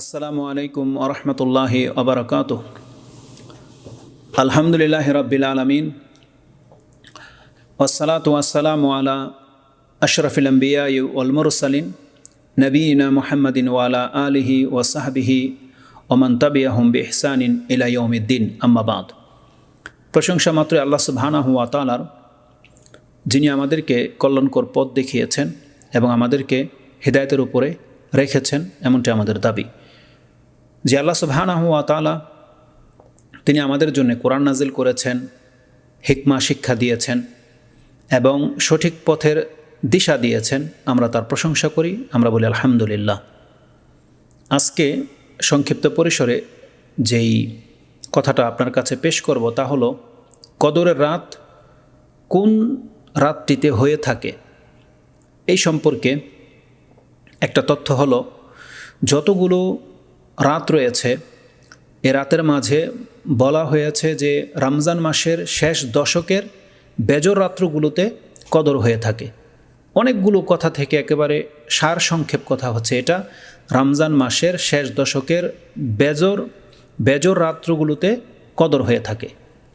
আসসালামু আলাইকুম আরহামতুল্লাহি আবরকাত আলহামদুলিল্লাহ রবিল আলমিন। ওসালাত ওয়াসালাম আলা আশরফিল আম্বিয়া ওলমরসালিন নবীনা মোহাম্মদিন ওয়ালা আলিহি ওসাহাবিহি ওমান তাবিয়াহম বেহসানিন ইলাইউমিদ্দিন আম্মাবাদ প্রশংসা মাত্র আল্লাহ সুবহানাহু ওয়া তাআলার, যিনি আমাদেরকে কল্যাণকর পথ দেখিয়েছেন এবং আমাদেরকে হৃদায়তের উপরে রেখেছেন, এমনটি আমাদের দাবি। যে আল্লাহ সুবহানাহু ওয়া তাআলা তিনি আমাদের জন্য কোরআন নাজিল করেছেন, হিকমা, শিক্ষা দিয়েছেন এবং সঠিক পথের দিশা দিয়েছেন। আমরা তার প্রশংসা করি, আমরা বলি আলহামদুলিল্লাহ। আজকে সংক্ষিপ্ত পরিসরে যেই কথাটা আপনার কাছে পেশ করব তা হলো, কদরের রাত কোন রাতটিতে হয়ে থাকে? এই সম্পর্কে একটা তথ্য হলো, যতগুলো রাত রয়েছে। এ রাতের মাঝে বলা হয়েছে যে রমজান মাসের শেষ দশকের বেজর রাত্রগুলোতে কদর হয়ে থাকে। অনেকগুলো কথা থেকে একেবারে সার সংক্ষেপ কথা হচ্ছে এটা। রমজান মাসের শেষ দশকের বেজর বেজর রাত্রগুলোতে কদর হয়ে থাকে।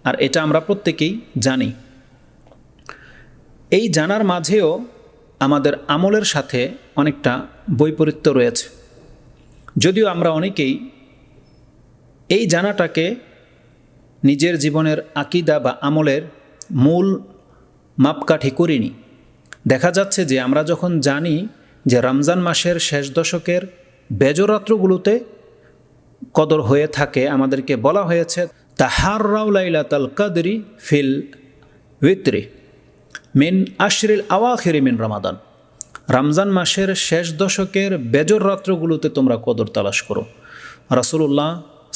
আর এটা আমরা প্রত্যেকেই জানি। এই জানার মাঝেও আমাদের আমলের সাথে অনেকটা বৈপরীত্য রয়েছে। যদিও আমরা অনেকেই এই জানাটাকে নিজের জীবনের আকিদা বা আমলের মূল মাপকাঠি করিনি। দেখা যাচ্ছে যে আমরা যখন জানি যে রমজান মাসের শেষ দশকের বেজরাত্রগুলোতে কদর হয়ে থাকে, আমাদেরকে বলা হয়েছে তাহার রাউলাইলাতাল কাদরি ফিল উইত্রি মিন আশরিল আওয়াখিরি মিন রমাদান। রমজান মাসের শেষ দশকের বেজর রাত্রগুলোতে তোমরা কদর তালাশ করো। রাসুল্লাহ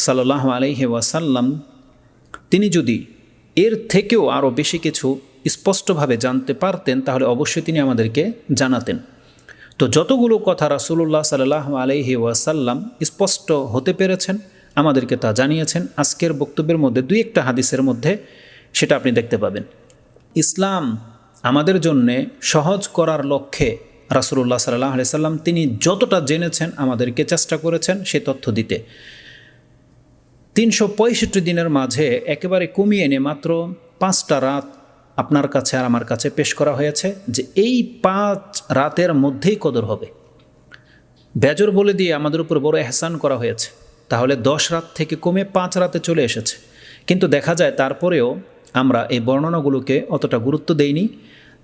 সাল্লাহ আলহি ওয়াসাল্লাম, তিনি যদি এর থেকেও আরও বেশি কিছু স্পষ্টভাবে জানতে পারতেন, তাহলে অবশ্যই তিনি আমাদেরকে জানাতেন। তো যতগুলো কথা রাসুল্লাহ সাল্লাহ আলহি ওয়াসাল্লাম স্পষ্ট হতে পেরেছেন, আমাদেরকে তা জানিয়েছেন। আজকের বক্তব্যের মধ্যে দুই একটা হাদিসের মধ্যে সেটা আপনি দেখতে পাবেন। ইসলাম আমাদের জন্যে সহজ করার লক্ষ্যে রাসুল্লাহ সাল্লাহ সাল্লাম, তিনি যতটা জেনেছেন আমাদেরকে চেষ্টা করেছেন সে তথ্য দিতে। তিনশো পঁয়ষট্টি দিনের মাঝে একেবারে কমিয়ে এনে মাত্র পাঁচটা রাত আপনার কাছে আর আমার কাছে পেশ করা হয়েছে যে এই পাঁচ রাতের মধ্যেই কদর হবে। বেজর বলে দিয়ে আমাদের উপর বড় এহসান করা হয়েছে। তাহলে দশ রাত থেকে কমে পাঁচ রাতে চলে এসেছে। কিন্তু দেখা যায় তারপরেও আমরা এই বর্ণনাগুলোকে অতটা গুরুত্ব দেইনি।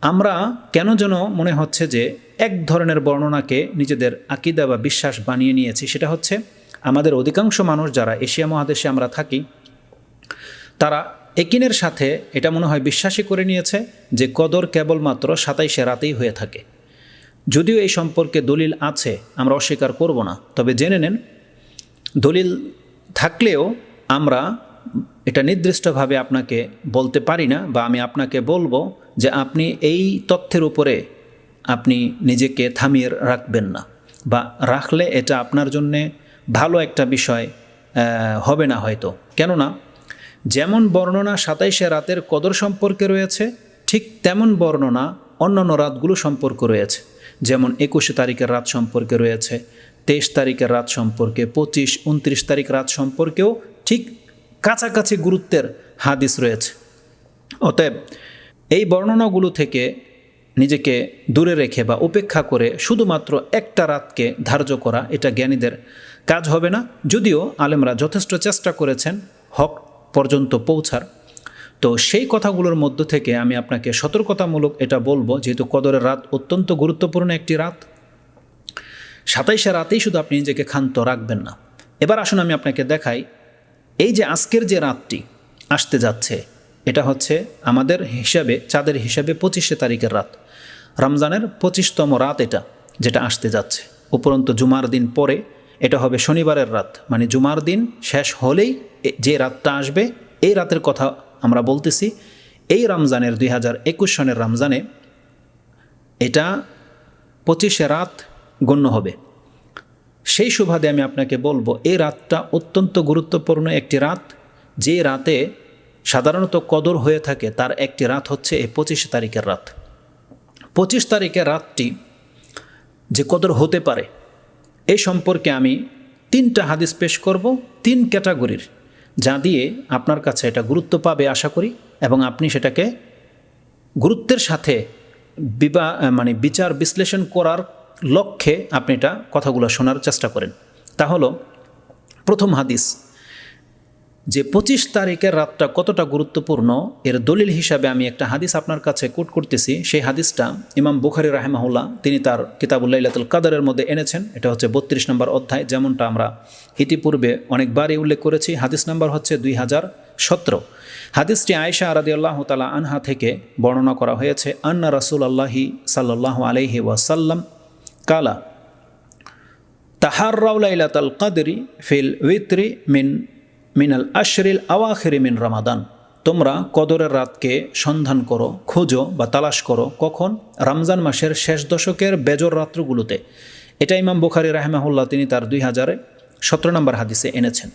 আমরা কেন যেন মনে হচ্ছে যে এক ধরনের বর্ণনাকে নিজেদের আকিদা বা বিশ্বাস বানিয়ে নিয়েছি, সেটা হচ্ছে আমাদের অধিকাংশ মানুষ যারা এশিয়া মহাদেশে আমরা থাকি, তারা একিনের সাথে এটা মনে হয় বিশ্বাসী করে নিয়েছে যে কদর কেবলমাত্র সাতাইশে রাতেই হয়ে থাকে। যদিও এই সম্পর্কে দলিল আছে, আমরা অস্বীকার করব না, তবে জেনে নেন, দলিল থাকলেও আমরা এটা নির্দিষ্টভাবে আপনাকে বলতে পারি না বা আমি আপনাকে বলব যে আপনি এই তথ্যের উপরে আপনি নিজেকে থামিয়ে রাখবেন না বা রাখলে এটা আপনার জন্যে ভালো একটা বিষয় হবে না হয়তো। কেননা, যেমন বর্ণনা সাতাইশে রাতের কদর সম্পর্কে রয়েছে, ঠিক তেমন বর্ণনা অন্যান্য রাতগুলো সম্পর্ক রয়েছে। যেমন একুশে তারিখের রাত সম্পর্কে রয়েছে, তেইশ তারিখের রাত সম্পর্কে, পঁচিশ, উনত্রিশ তারিখ রাত সম্পর্কেও ঠিক কাছাকাছি গুরুত্বের হাদিস রয়েছে। অতএব এই বর্ণনাগুলো থেকে নিজেকে দূরে রেখে বা উপেক্ষা করে শুধুমাত্র একটা রাতকে ধার্য করা, এটা জ্ঞানীদের কাজ হবে না। যদিও আলেমরা যথেষ্ট চেষ্টা করেছেন হক পর্যন্ত পৌঁছার। তো সেই কথাগুলোর মধ্য থেকে আমি আপনাকে সতর্কতামূলক এটা বলব, যেহেতু কদরের রাত অত্যন্ত গুরুত্বপূর্ণ একটি রাত। সাতাইশে রাতেই শুধু আপনি নিজেকে ক্ষান্ত রাখবেন না। এবার আসুন আমি আপনাকে দেখাই এই যে আজকের যে রাতটি আসতে যাচ্ছে, এটা হচ্ছে আমাদের হিসাবে, চাঁদের হিসাবে পঁচিশে তারিখের রাত। রমজানের পঁচিশতম রাত এটা, যেটা আসতে যাচ্ছে। উপরন্ত জুমার দিন পরে এটা হবে শনিবারের রাত। মানে জুমার দিন শেষ হলেই যে রাতটা আসবে, এই রাতের কথা আমরা বলতেছি। এই রমজানের দুই হাজার একুশ সনের রমজানে এটা পঁচিশে রাত গণ্য হবে। সেই সুবাদে আমি আপনাকে বলব এই রাতটা অত্যন্ত গুরুত্বপূর্ণ একটি রাত। যে রাতে সাধারণত কদর হয়ে থাকে, তার একটি রাত হচ্ছে এই পঁচিশ তারিখের রাত। পঁচিশ তারিখের রাতটি যে কদর হতে পারে এই সম্পর্কে আমি তিনটা হাদিস পেশ করব, তিন ক্যাটাগরির, যা দিয়ে আপনার কাছে এটা গুরুত্ব পাবে আশা করি, এবং আপনি সেটাকে গুরুত্বের সাথে বিবা মানে বিচার বিশ্লেষণ করার লক্ষ্যে আপনি এটা কথাগুলো শোনার চেষ্টা করেন। তা হলো, প্রথম হাদিস, যে পঁচিশ তারিখের রাতটা কতটা গুরুত্বপূর্ণ, এর দলিল হিসাবে আমি একটা হাদিস আপনার কাছে কোট করতেছি। সেই হাদিসটা ইমাম বুখারি রাহেমাহুল্লাহ, তিনি তার কিতাবুল্লাইলাতুল কাদারের মধ্যে এনেছেন। এটা হচ্ছে বত্রিশ নম্বর অধ্যায়, যেমনটা আমরা ইতিপূর্বে অনেকবারই উল্লেখ করেছি। হাদিস নাম্বার হচ্ছে দুই হাজার সতেরো। হাদিসটি আয়েশা আরাদি আল্লাহ তালা আনহা থেকে বর্ণনা করা হয়েছে, আন্না রাসুল আল্লাহি সাল্লাহ আলহি ওয়াসাল্লাম কালা তাহার্রাউলাইলাতাল কাদরি ফিল উইত্রি মিন মিনাল আশরিল আওয়াখিরি মিন রমাদান তোমরা কদরের রাতকে সন্ধান করো, খোঁজো বা তালাশ করো কখন? রমজান মাসের শেষ দশকের বেজর রাত্রগুলোতে। এটা ইমাম বুখারি রাহেমাহুল্লাহ তিনি তার দুই হাজারে সতেরো নম্বর হাদিসে এনেছেন।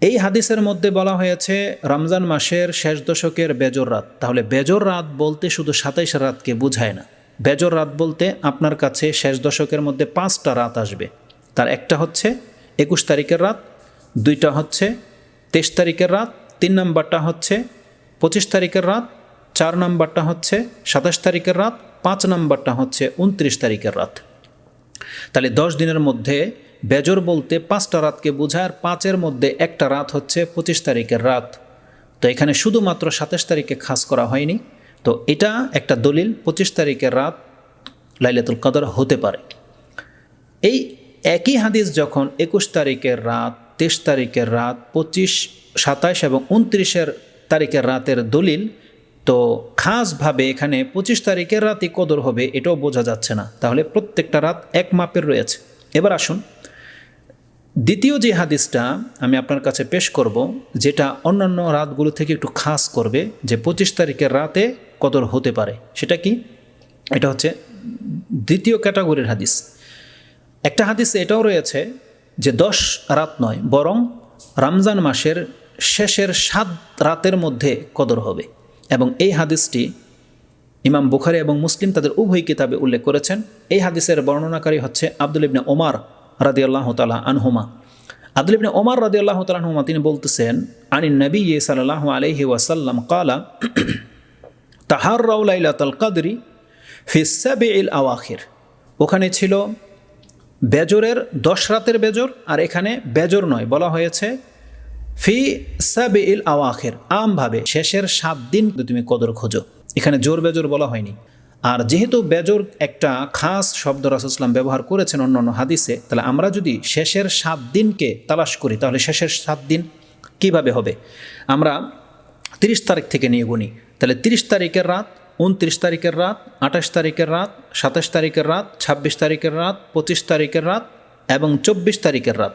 এই হাদিসের মধ্যে বলা হয়েছে, রমজান মাসের শেষ দশকের বেজর রাত। তাহলে বেজর রাত বলতে শুধু সাতাইশ রাতকে বোঝায় না। বেজর রাত বলতে আপনার কাছে শেষ দশকের মধ্যে পাঁচটা রাত আসবে। তার একটা হচ্ছে একুশ তারিখের রাত, দুইটা হচ্ছে তেইশ তারিখের রাত, তিন নম্বরটা হচ্ছে পঁচিশ তারিখের রাত, চার নম্বরটা হচ্ছে সাতাশ তারিখের রাত, পাঁচ নম্বরটা হচ্ছে উনত্রিশ তারিখের রাত। তাহলে দশ দিনের মধ্যে বেজর বলতে পাঁচটা রাতকে বোঝায় আর পাঁচের মধ্যে একটা রাত হচ্ছে পঁচিশ তারিখের রাত। তো এখানে শুধুমাত্র সাতাশ তারিখে খাস করা হয়নি। তো এটা একটা দলিল পঁচিশ তারিখের রাত লাইলাতুল কদর হতে পারে। এই একই হাদিস যখন একুশ তারিখের রাত, তেইশ তারিখের রাত, পঁচিশ সাতাশ এবং উনত্রিশের তারিখের রাতের দলিল, তো খাসভাবে এখানে পঁচিশ তারিখের রাতই কদর হবে, এটাও বোঝা যাচ্ছে না। তাহলে প্রত্যেকটা রাত এক মাপের রয়েছে। এবার আসুন দ্বিতীয় যে হাদিসটা আমি আপনার কাছে পেশ করব, যেটা অন্যান্য রাতগুলো থেকে একটু খাস করবে যে পঁচিশ তারিখের রাতে কদর হতে পারে। সেটা কি? এটা হচ্ছে দ্বিতীয় ক্যাটাগরির হাদিস। একটা হাদিসে এটাও রয়েছে যে দশ রাত নয়, বরং রমজান মাসের শেষের সাত রাতের মধ্যে কদর হবে। এবং এই হাদিসটি ইমাম বুখারি এবং মুসলিম তাদের উভয় কিতাবে উল্লেখ করেছেন। এই হাদিসের বর্ণনাকারী হচ্ছে আবদুল ইবনে ওমার রাদি আল্লাহ তালা আনহুমা। আব্দুল ইবনে ওমার রাদি আল্লাহ তালাহুমা তিনি বলতেছেন আনি নবী সাল্লাহ আলহি ওয়াসাল্লাম কালা তাহার রাউলাইলাতাল কাদরি ফিসাবে ইল আওয়াখির। ওখানে ছিল বেজরের দশ রাতের বেজর, আর এখানে বেজর নয়, বলা হয়েছে ফি সাবে ইল আওয়াখের, আমভাবে শেষের সাত দিন তুমি কদর খোঁজো। এখানে জোর বেজর বলা হয়নি। আর যেহেতু বেজর একটা খাস শব্দ রাসুসলাম ব্যবহার করেছেন অন্য অন্য হাদিসে, তাহলে আমরা যদি শেষের সাত দিনকে তালাশ করি, তাহলে শেষের সাত দিন কীভাবে হবে? আমরা তিরিশ তারিখ থেকে নিয়ে গুনি। তাহলে তিরিশ তারিখের রাত, উনত্রিশ তারিখের রাত, আঠাশ তারিখের রাত, সাতাশ তারিখের রাত, ছাব্বিশ তারিখের রাত, পঁচিশ তারিখের রাত এবং চব্বিশ তারিখের রাত।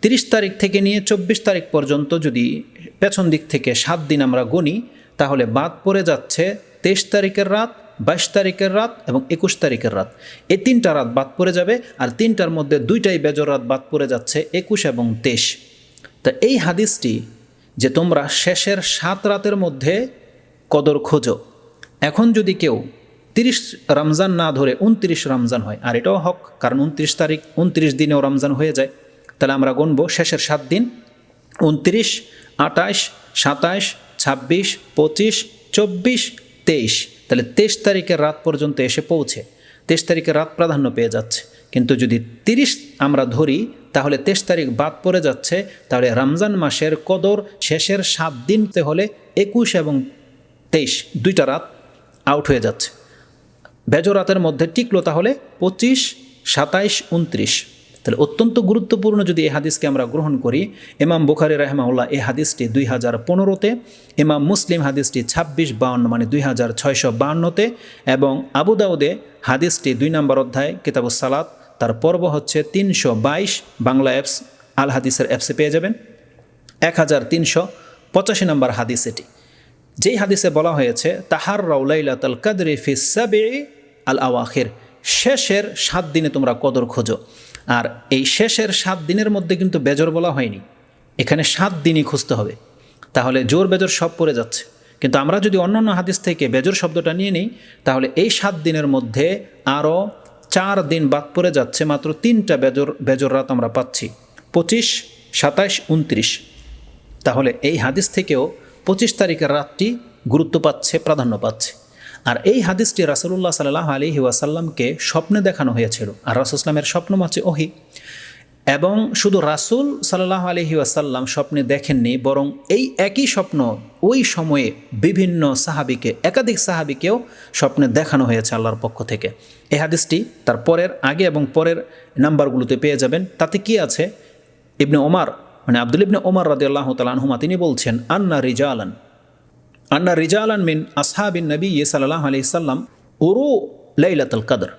তিরিশ তারিখ থেকে নিয়ে চব্বিশ তারিখ পর্যন্ত যদি পেছন দিক থেকে সাত দিন আমরা গুনি, তাহলে বাদ পড়ে যাচ্ছে তেইশ তারিখের রাত বাইশ তারিখের রাত এবং একুশ তারিখের রাত। এই তিনটা রাত বাদ পড়ে যাবে আর তিনটার মধ্যে দুইটাই বেজর রাত বাদ পড়ে যাচ্ছে একুশ এবং তেইশ। তা এই হাদিসটি যে তোমরা শেষের সাত রাতের মধ্যে কদর খোঁজো, এখন যদি কেউ তিরিশ রমজান না ধরে উনত্রিশ রমজান হয়, আর এটাও হক, কারণ উনত্রিশ তারিখ, উনত্রিশ দিনেও রমজান হয়ে যায়, তাহলে আমরা গুনবো শেষের সাত দিন, উনত্রিশ আটাইশ সাতাইশ, ছাব্বিশ, পঁচিশ, চব্বিশ, তেইশ। তাহলে তেইশ তারিখের রাত পর্যন্ত এসে পৌঁছে তেইশ তারিখে রাত প্রাধান্য পেয়ে যাচ্ছে। কিন্তু যদি তিরিশ আমরা ধরি, তাহলে তেইশ তারিখ বাদ পড়ে যাচ্ছে। তাহলে রমজান মাসের কদর শেষের সাত দিনতে হলে একুশ এবং তেইশ দুইটা রাত আউট হয়ে যাচ্ছে। বেজো রাতের মধ্যে টিকলো তাহলে পঁচিশ, সাতাইশ, উনত্রিশ। তাহলে অত্যন্ত গুরুত্বপূর্ণ যদি এই হাদিসকে আমরা গ্রহণ করি, ইমাম বুখারি রাহমাউল্লাহ এই হাদিসটি দুই হাজার পনেরোতে, ইমাম মুসলিম হাদিসটি ছাব্বিশ বাউন্ন মানে দুই হাজার ছয়শো বাউন্নতে এবং আবুদাউদে হাদিসটি দুই নম্বর অধ্যায় কিতাবুস সালাত, তার পর্ব হচ্ছে তিনশো বাইশ বাংলা অ্যাপস, আল হাদিসের অ্যাপসে পেয়ে যাবেন। এক হাজার তিনশো পঁচাশি নম্বর হাদিস এটি। যেই হাদিসে বলা হয়েছে তাহার রাউলাইলাতাল কাদরি ফিসাবে আল আওয়াখির, শেষের সাত দিনে তোমরা কদর খোঁজো। আর এই শেষের সাত দিনের মধ্যে কিন্তু বেজর বলা হয়নি। এখানে সাত দিনই খুঁজতে হবে। তাহলে জোর বেজর সব পড়ে যাচ্ছে। কিন্তু আমরা যদি অন্য অন্য হাদিস থেকে বেজর শব্দটা নিয়ে নিই, তাহলে এই সাত দিনের মধ্যে আরও চার দিন বাদ পড়ে যাচ্ছে মাত্র তিনটা বেজর বেজর রাত আমরা পাচ্ছি। পঁচিশ, সাতাইশ, উনত্রিশ। তাহলে এই হাদিস থেকেও পঁচিশ তারিখের রাতটি গুরুত্ব পাচ্ছে, প্রাধান্য পাচ্ছে। আর এই হাদিসটি রাসুল্লাহ সাল্লাহ আলহি ওয়াসাল্লামকে স্বপ্নে দেখানো হয়েছিল। আর রাসুসলামের স্বপ্ন মাছে ওহি। এবং শুধু রাসুল সাল্লাহ আলহি ওয়াসাল্লাম স্বপ্নে দেখেননি, বরং এই একই স্বপ্ন ওই সময়ে বিভিন্ন সাহাবিকে, একাধিক সাহাবিকেও স্বপ্নে দেখানো হয়েছে আল্লাহর পক্ষ থেকে। এই হাদিসটি তার পরের, আগে এবং পরের নাম্বারগুলোতে পেয়ে যাবেন। তাতে কি আছে? ইবনে ওমার মানে আব্দুল ইবনে ওমর রাদি আল্লাহ তালানহুমা তিনি বলছেন, আন্না রিজালান আন্না রিজালান মিন আসহাবিন নবী সাল্লাহ আলি সাল্লাম উরু লাইলাতুল কদর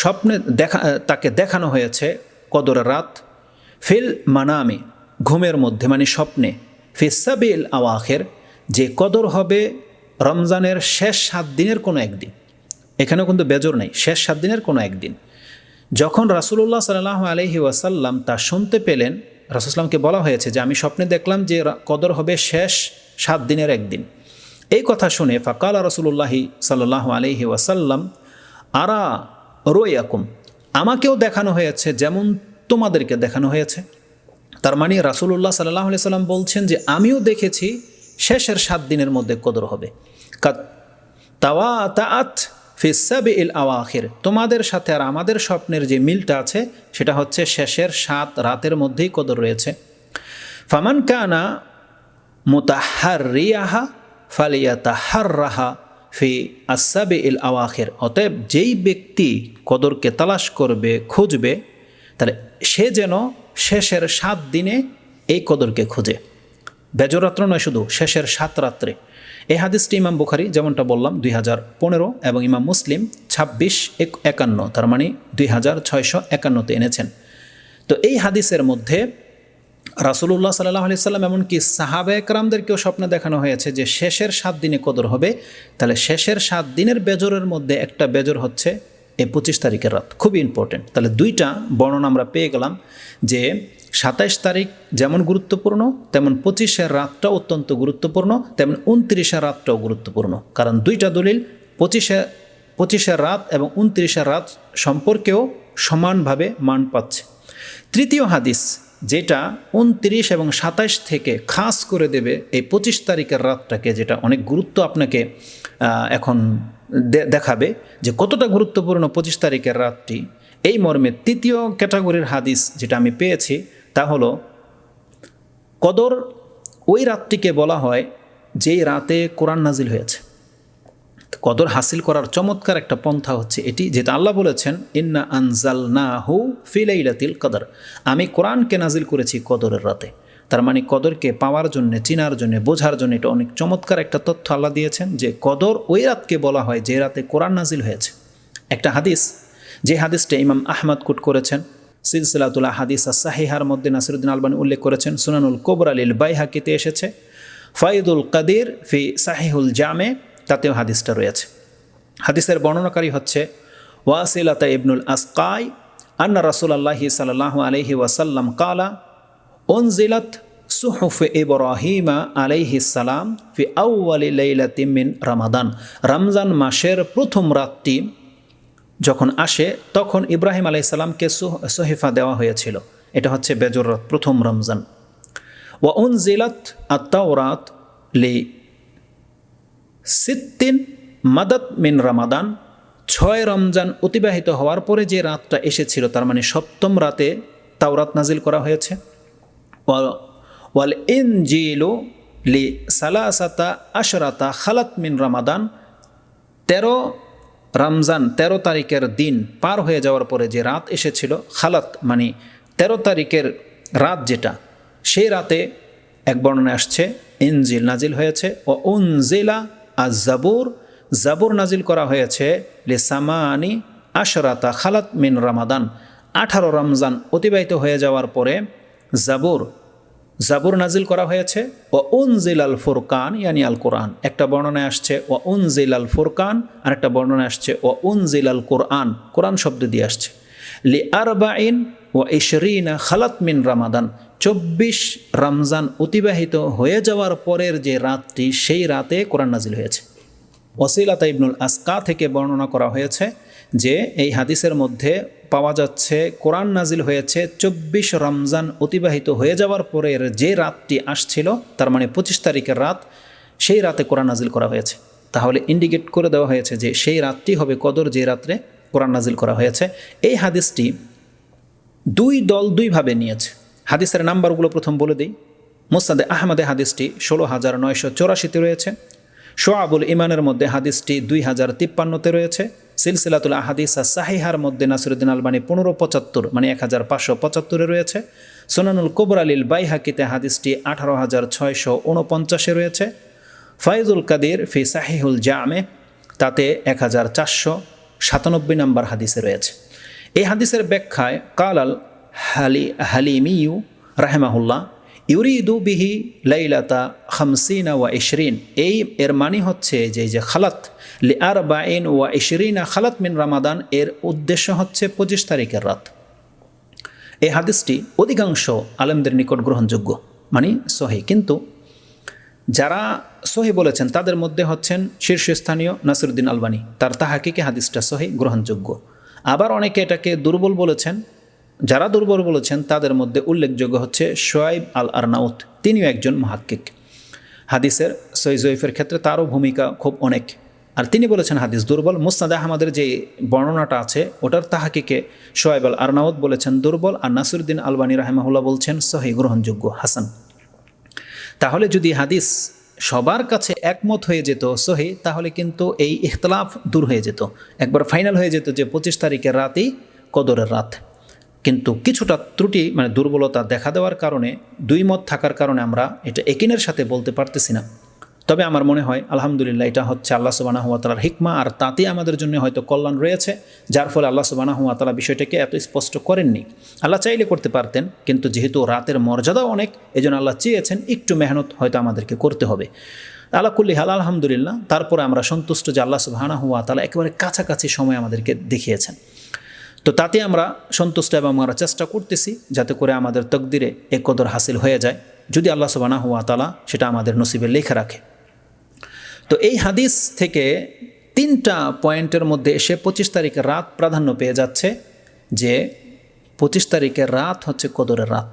স্বপ্নে দেখা তাকে দেখানো হয়েছে কদর রাত। ফিল মানামে, ঘুমের মধ্যে মানে স্বপ্নে। ফিসাবিল আওয়াখের, যে কদর হবে রমজানের শেষ সাত দিনের কোনো একদিন। এখানেও কিন্তু বেজর নেই, শেষ সাত দিনের কোনো একদিন। যখন রাসুল্লাহ সাল্লাহ আলহি ওয়াসাল্লাম তা শুনতে পেলেন রাসুসলামকে বলা হয়েছে যে, আমি স্বপ্নে দেখলাম যে কদর হবে শেষ সাত দিনের একদিন। এই কথা শুনে ফাকাল রসুল্লাহি সাল্লাহ আলহি ওয়াসাল্লাম, আরা রোয়াকুম আমাকেও দেখানো হয়েছে যেমন তোমাদেরকে দেখানো হয়েছে। তার মানে রাসুল্লাহ সাল্লাহ আলি সাল্লাম বলছেন যে, আমিও দেখেছি শেষের সাত দিনের মধ্যে কদর হবে। তাওয়া ফিসাবে ইল আওয়াখির, তোমাদের সাথে আর আমাদের স্বপ্নের যে মিলটা আছে, সেটা হচ্ছে শেষের সাত রাতের মধ্যেই কদর রয়েছে। ফামান কানা মুতাহার রিয়াহা ফালিয়া তাহার রাহা ফি আসাবে ইল আওয়াখের। অতএব যেই ব্যক্তি কদরকে তালাশ করবে, খুঁজবে তাহলে সে যেন শেষের সাত দিনে এই কদরকে খুঁজে। বেজরাত্র নয় শুধু, শেষের সাত রাত্রে। এই হাদিসটি ইমাম বুখারি যেমনটা বললাম, দুই হাজার পনেরো এবং ইমাম মুসলিম ছাব্বিশ এক একান্ন, তার মানে দুই হাজার ছয়শো একান্নতে এনেছেন। তো এই হাদিসের মধ্যে রাসুলুল্লাহ সাল্লাহ আলি সাল্লাম এমনকি সাহাবা একরামদেরকেও স্বপ্নে দেখানো হয়েছে যে শেষের সাত দিনে কদর হবে। তাহলে শেষের সাত দিনের বেজরের মধ্যে একটা বেজর হচ্ছে এই পঁচিশ তারিখের রাত। খুবই ইম্পর্টেন্ট তাহলে দুইটা বর্ণনা আমরা পেয়ে গেলাম যে সাতাইশ তারিখ যেমন গুরুত্বপূর্ণ, তেমন পঁচিশের রাতটাও অত্যন্ত গুরুত্বপূর্ণ, তেমন উনত্রিশের রাতটাও গুরুত্বপূর্ণ। কারণ দুইটা দলিল পঁচিশে, পঁচিশের রাত এবং উনত্রিশের রাত সম্পর্কেও সমানভাবে মান পাচ্ছে। তৃতীয় হাদিস যেটা উনত্রিশ এবং সাতাইশ থেকে খাস করে দেবে এই পঁচিশ তারিখের রাতটাকে, যেটা অনেক গুরুত্ব আপনাকে এখন দেখাবে যে কতটা গুরুত্বপূর্ণ পঁচিশ তারিখের রাতটি। এই মর্মে তৃতীয় ক্যাটাগরির হাদিস যেটা আমি পেয়েছি, তা হলো, কদর ওই রাতটিকে বলা হয় যেই রাতে কোরআন নাজিল হয়েছে। কদর হাসিল করার চমৎকার একটা পন্থা হচ্ছে এটি, যেটা আল্লাহ বলেছেন, ইন্না আনজাল না হু ফিলাইলাতিল কদর। আমি কোরআনকে নাজিল করেছি কদরের রাতে। তার মানে কদরকে পাওয়ার জন্য, চিনার জন্য, বোঝার জন্য এটা অনেক চমৎকার একটা তথ্য আল্লাহ দিয়েছেন, যে কদর ওই রাতকে বলা হয় যে রাতে কোরআন নাজিল হয়েছে। একটা হাদিস, যে হাদিসটা ইমাম আহমদ কুট করেছেন সিলসিলাতুল্লাহ হাদিস সাহিহার মধ্যে নাসিরুদ্দিন আলবানী উল্লেখ করেছেন, সুনানুল কোবর আলীল বাইহাকিতে এসেছে, ফাইদুল কাদির ফি সাহিহুল জামে তাতেও হাদিসটা রয়েছে। হাদিসের বর্ণনাকারী হচ্ছে ওয়াসিলাতা ইবনুল আসকাই, আন্না রাসুল আল্লাহি সাল্লাহ আলহি ওয়াসাল্লাম কালা ওনজিলাত সুহফ ইব্রাহিমা আলাইহি সালাম ফি আউ্বালি লাইলাতি মিন রামাদান। রমজান মাসের প্রথম রাতটি যখন আসে, তখন ইব্রাহিম আলাইসাল্লামকে সহিফা দেওয়া হয়েছিল। এটা হচ্ছে বেজর প্রথম রমজান। ওয়া উন জিলাত আত্মাওরাত লি সিত্তিন মাদাত মিন রামাদান। ছয় রমজান অতিবাহিত হওয়ার পরে যে রাতটা এসেছিল, তার মানে সপ্তম রাতে তাওরাত নাজিল করা হয়েছে। ওয়াল ইনজিলু লি সালাসাতা আশরাতা খালাত মিন রামাদান। তেরো রমজান ১৩ তারিখের দিন পার হয়ে যাওয়ার পরে যে রাত এসেছিল, খালাত মানে ১৩ তারিখের রাত যেটা, সেই রাতে এক বর্ণনায় আসছে, ইনজিল নাজিল হয়েছে ও উন উনজিলা আজ জাবুর জাবুর নাজিল করা হয়েছে লে সামানি আশরাতা খালাত মিন রামাদান। আঠারো রমজান অতিবাহিত হয়ে যাওয়ার পরে জাবুর জাবুর নাজিল করা হয়েছে ও উনজিল আল ফুরকান, ইয়ানি আল কোরআন। একটা বর্ণনায় আসছে ও উনজিল আল ফুরকান আর একটা বর্ণনায় আসছে ও উনজিল আল কোরআন। কোরআন শব্দ দিয়ে আসছে। লি আরবাইন ও ইশরিনা খালাত মিন রামাদান। চব্বিশ রমজান অতিবাহিত হয়ে যাওয়ার পরের যে রাতটি, সেই রাতে কোরআন নাজিল হয়েছে। ওসিলাতা ইবনুল আসকা থেকে বর্ণনা করা হয়েছে যে, এই হাদিসের মধ্যে পাওয়া যাচ্ছে, কোরআন নাজিল হয়েছে চব্বিশ রমজান অতিবাহিত হয়ে যাওয়ার পরের যে রাতটি আসছিল, তার মানে পঁচিশ তারিখের রাত, সেই রাতে কোরআন নাজিল করা হয়েছে। তাহলে ইন্ডিকেট করে দেওয়া হয়েছে যে, সেই রাতটি হবে কদর যে রাত্রে? কোরআন নাজিল করা হয়েছে। এই হাদিসটি দুই দল দুইভাবে নিয়েছে। হাদিসের নাম্বারগুলো প্রথম বলে দিই। মুস্তাদে আহমদে হাদিসটি ষোলো হাজার নয়শো চৌরাশিতে রয়েছে। শোয়াবুল ইমানের মধ্যে হাদিসটি দুই হাজার তিপ্পান্নতে রয়েছে। সিলসিলাতুল আহাদিসা সাহিহার মধ্যে নাসিরুদ্দিন আলবানি পনেরো পঁচাত্তর মানে এক হাজার পাঁচশো পঁচাত্তরে রয়েছে। সোনানুল কোবর আলীল বাইহাকিতে হাদিসটি আঠারো হাজার ছয়শো উনপঞ্চাশে রয়েছে। ফাইজুল কাদির ফি সাহিহুল জামে, তাতে এক হাজার চারশো সাতানব্বই নম্বর হাদিসে রয়েছে। এই হাদিসের ব্যাখ্যায় কালাল হালি হালিমিউ রাহেমাহুল্লাহ, ইউরিদু বিহি লাইলাতা খামসিনা ওয়া ইশরিন। এই এর মানে হচ্ছে যে যে খালাত, লি আর বাইন ওয়া ইশরিনা খালাত মিন রামাদান, এর উদ্দেশ্য হচ্ছে পঁচিশ তারিখের রাত। এই হাদিসটি অধিকাংশ আলেমদের নিকট গ্রহণযোগ্য মানে সহি। কিন্তু যারা সহি বলেছেন, তাদের মধ্যে হচ্ছেন শীর্ষস্থানীয় নাসিরুদ্দিন আলবানী। তার তাহাকিকে হাদিসটা সহি, গ্রহণযোগ্য। আবার অনেকে এটাকে দুর্বল বলেছেন, যারা দুর্বল বলেছেন, তাদের মধ্যে উল্লেখযোগ্য হচ্ছে শোয়াইব আল আরনাউত তিনিও একজন মহাক্কিক। হাদিসের সই জয়ীফের ক্ষেত্রে তারও ভূমিকা খুব অনেক। আর তিনি বলেছেন, হাদিস দুর্বল। মুস্তাদ আহমদের যে বর্ণনাটা আছে, ওটার তাহাকিকে শোয়েব আল আরনাউদ বলেছেন, দুর্বল। আর নাসিরুদ্দিন আলবানী রাহেমাহুল্লাহ বলছেন, সহি, গ্রহণযোগ্য, হাসান। তাহলে যদি হাদিস সবার কাছে একমত হয়ে যেত সহি, তাহলে কিন্তু এই ইখতলাফ দূর হয়ে যেত। একবার ফাইনাল হয়ে যেত যে পঁচিশ তারিখের রাতেই কদরের রাত। কিন্তু কিছুটা ত্রুটি মানে দুর্বলতা দেখা দেওয়ার কারণে, দুই মত থাকার কারণে আমরা এটা একিনের সাথে বলতে পারতেছি না। তবে আমার মনে হয়, আলহামদুলিল্লাহ, এটা হচ্ছে আল্লাহ সুবানা হুয়া তালার হিকমা, আর তাতে আমাদের জন্য হয়তো কল্যাণ রয়েছে, যার ফলে আল্লাহ সুবানা হুয়া তালা বিষয়টাকে এত স্পষ্ট করেননি। আল্লাহ চাইলে করতে পারতেন, কিন্তু যেহেতু রাতের মর্যাদাও অনেক এই জন্য আল্লাহ চেয়েছেন একটু মেহনত হয়তো আমাদেরকে করতে হবে। আল্লাহ কুল্লি হাল, আলহামদুলিল্লাহ, তারপরে আমরা সন্তুষ্ট যে আল্লাহ সুবাহানা হুয়া তালা একেবারে কাছাকাছি সময় আমাদেরকে দেখিয়েছেন। তো তাতে আমরা সন্তুষ্ট এবং আমরা চেষ্টা করতেছি, যাতে করে আমাদের তকদিরে এক কদর হাসিল হয়ে যায়, যদি আল্লাহ সুবানা হুয়া তালা সেটা আমাদের নসিবে লেখা রাখে। তো এই হাদিস থেকে তিনটা পয়েন্টের মধ্যে এসে পঁচিশ তারিখের রাত প্রাধান্য পেয়ে যাচ্ছে যে পঁচিশ তারিখের রাত হচ্ছে কদরের রাত।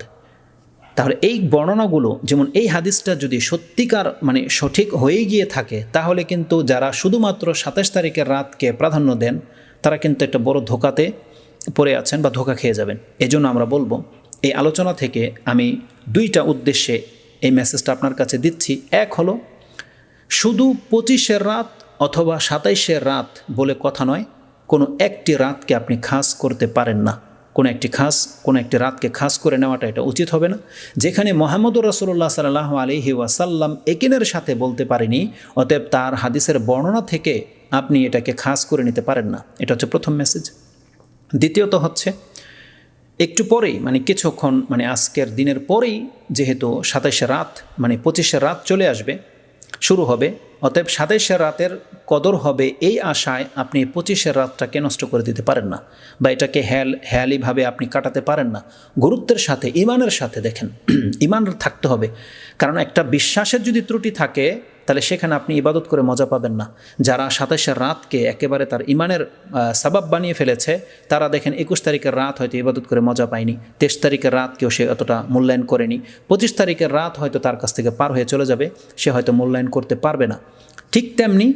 তাহলে এই বর্ণনাগুলো, যেমন এই হাদিসটা যদি সত্যিকার মানে সঠিক হয়ে গিয়ে থাকে, তাহলে কিন্তু যারা শুধুমাত্র সাতাশ তারিখের রাতকে প্রাধান্য দেন, তারা কিন্তু একটা বড় ধোকাতে পড়ে আছেন বা ধোকা খেয়ে যাবেন। এজন্য আমরা বলব, এই আলোচনা থেকে আমি দুইটা উদ্দেশ্যে এই মেসেজটা আপনার কাছে দিচ্ছি। এক হলো শুধু পঁচিশের রাত অথবা সাতাইশের রাত বলে কথা নয়, কোনো একটি রাতকে আপনি খাস করতে পারেন না। কোনো একটি খাস, কোনো একটি রাতকে খাস করে নেওয়াটা এটা উচিত হবে না। যেখানে মোহাম্মদুর রসুল্লাহ সাল্লাহ আলহি ওয়াসাল্লাম একিনের সাথে বলতে পারেনি, অতএব তার হাদিসের বর্ণনা থেকে আপনি এটাকে খাস করে নিতে পারেন না। এটা হচ্ছে প্রথম মেসেজ দ্বিতীয়ত হচ্ছে, একটু পরেই মানে কিছুক্ষণ মানে আজকের দিনের পরেই যেহেতু সাতাইশে রাত মানে পঁচিশে রাত চলে আসবে শুরু হবে। অতএব সাতাইশের রাতের কদর হবে এই আশায় আপনি পঁচিশের রাতটাকে নষ্ট করে দিতে পারেন না বা এটাকে হ্যাল হ্যালিভাবে আপনি কাটাতে পারেন না। গুরুত্বের সাথে, ইমানের সাথে দেখেন। ইমান থাকতে হবে। কারণ একটা বিশ্বাসের যদি ত্রুটি থাকে তাহলে সেখানে আপনি ইবাদত করে মজা পাবেন না। যারা সাতাশের রাতকে একেবারে তার ইমানের সাবাব বানিয়ে ফেলেছে, তারা দেখেন একুশ তারিখের রাত হয়তো ইবাদত করে মজা পায়নি। তেইশ তারিখের রাত কেউ সে অতটা মূল্যায়ন করেনি। পঁচিশ তারিখের রাত হয়তো তার কাছ থেকে পার হয়ে চলে যাবে, সে হয়তো মূল্যায়ন করতে পারবে না। ঠিক তেমনি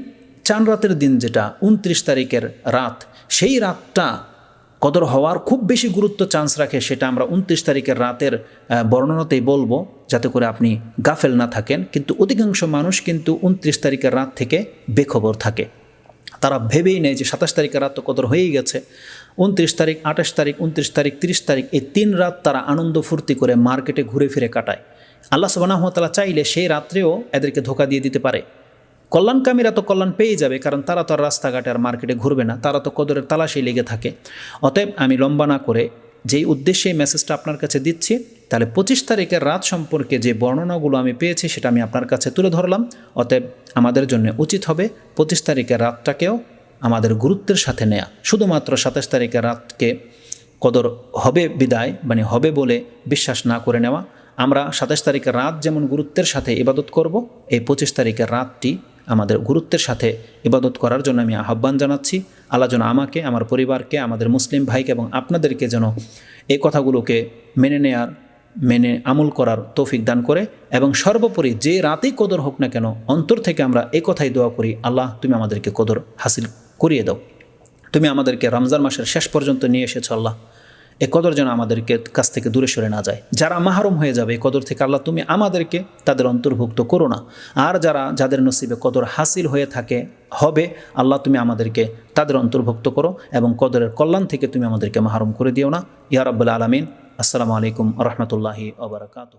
চান রাতের দিন যেটা, উনত্রিশ তারিখের রাত, সেই রাতটা কদর হওয়ার খুব বেশি গুরুত্ব চান্স রাখে, সেটা আমরা উনত্রিশ তারিখের রাতের বর্ণনাতেই বলব, যাতে করে আপনি গাফেল না থাকেন। কিন্তু অধিকাংশ মানুষ কিন্তু উনত্রিশ তারিখের রাত থেকে বেখবর থাকে। তারা ভেবেই নেয় যে সাতাশ তারিখের রাত তো কদর হয়েই গেছে। উনত্রিশ তারিখ, আঠাশ তারিখ, উনত্রিশ তারিখ, তিরিশ তারিখ, এই তিন রাত তারা আনন্দ ফুর্তি করে মার্কেটে ঘুরে ফিরে কাটায়। আল্লাহ সুবানাহতালা চাইলে সেই রাত্রেও এদেরকে ধোকা দিয়ে দিতে পারে। কল্যাণকামীরা তো কল্যাণ পেয়ে যাবে, কারণ তারা তো আর রাস্তাঘাটে আর মার্কেটে ঘুরবে না, তারা তো কদরের তালাশেই লেগে থাকে। অতএব আমি লম্বা না করে যেই উদ্দেশ্যে এই মেসেজটা আপনার কাছে দিচ্ছি, তাহলে পঁচিশ তারিখের রাত সম্পর্কে যে বর্ণনাগুলো আমি পেয়েছি সেটা আমি আপনার কাছে তুলে ধরলাম। অতএব আমাদের জন্য উচিত হবে পঁচিশ তারিখের রাতটাকেও আমাদের গুরুত্বের সাথে নেয়া। শুধুমাত্র সাতাশ তারিখের রাতকে কদর হবে বিদায় মানে হবে বলে বিশ্বাস না করে নেওয়া। আমরা সাতাশ তারিখের রাত যেমন গুরুত্বের সাথে ইবাদত করব, এই পঁচিশ তারিখের রাতটি আমাদের গুরুত্বের সাথে ইবাদত করার জন্য আমি আহ্বান জানাচ্ছি। আল্লাহ যেন আমাকে, আমার পরিবারকে, আমাদের মুসলিম ভাইকে এবং আপনাদেরকে যেন এই কথাগুলোকে মেনে নেয়ার, মেনে আমল করার তৌফিক দান করে এবং সর্বোপরি যে রাতেই কদর হোক না কেন, অন্তর থেকে আমরা এই কথাই দোয়া করি, আল্লাহ তুমি আমাদেরকে কদর হাসিল করিয়ে দাও। তুমি আমাদেরকে রমজান মাসের শেষ পর্যন্ত নিয়ে এসেছ, আল্লাহ। এ কদর যেন আমাদেরকে কাছ থেকে দূরে সরে না যায়। যারা মাহরুম হয়ে যাবে কদর থেকে আল্লাহ তুমি আমাদেরকে তাদের অন্তর্ভুক্ত করো না। আর যারা, যাদের নসিবে কদর হাসিল হয়ে থাকে, হবে, আল্লাহ তুমি আমাদেরকে তাদের অন্তর্ভুক্ত করো এবং কদরের কল্যাণ থেকে তুমি আমাদেরকে মাহরুম করে দিও না। ইয়া রাব্বুল আলমিন। আসসালামু আলাইকুম রহমতুল্লাহি ওবরাকাতু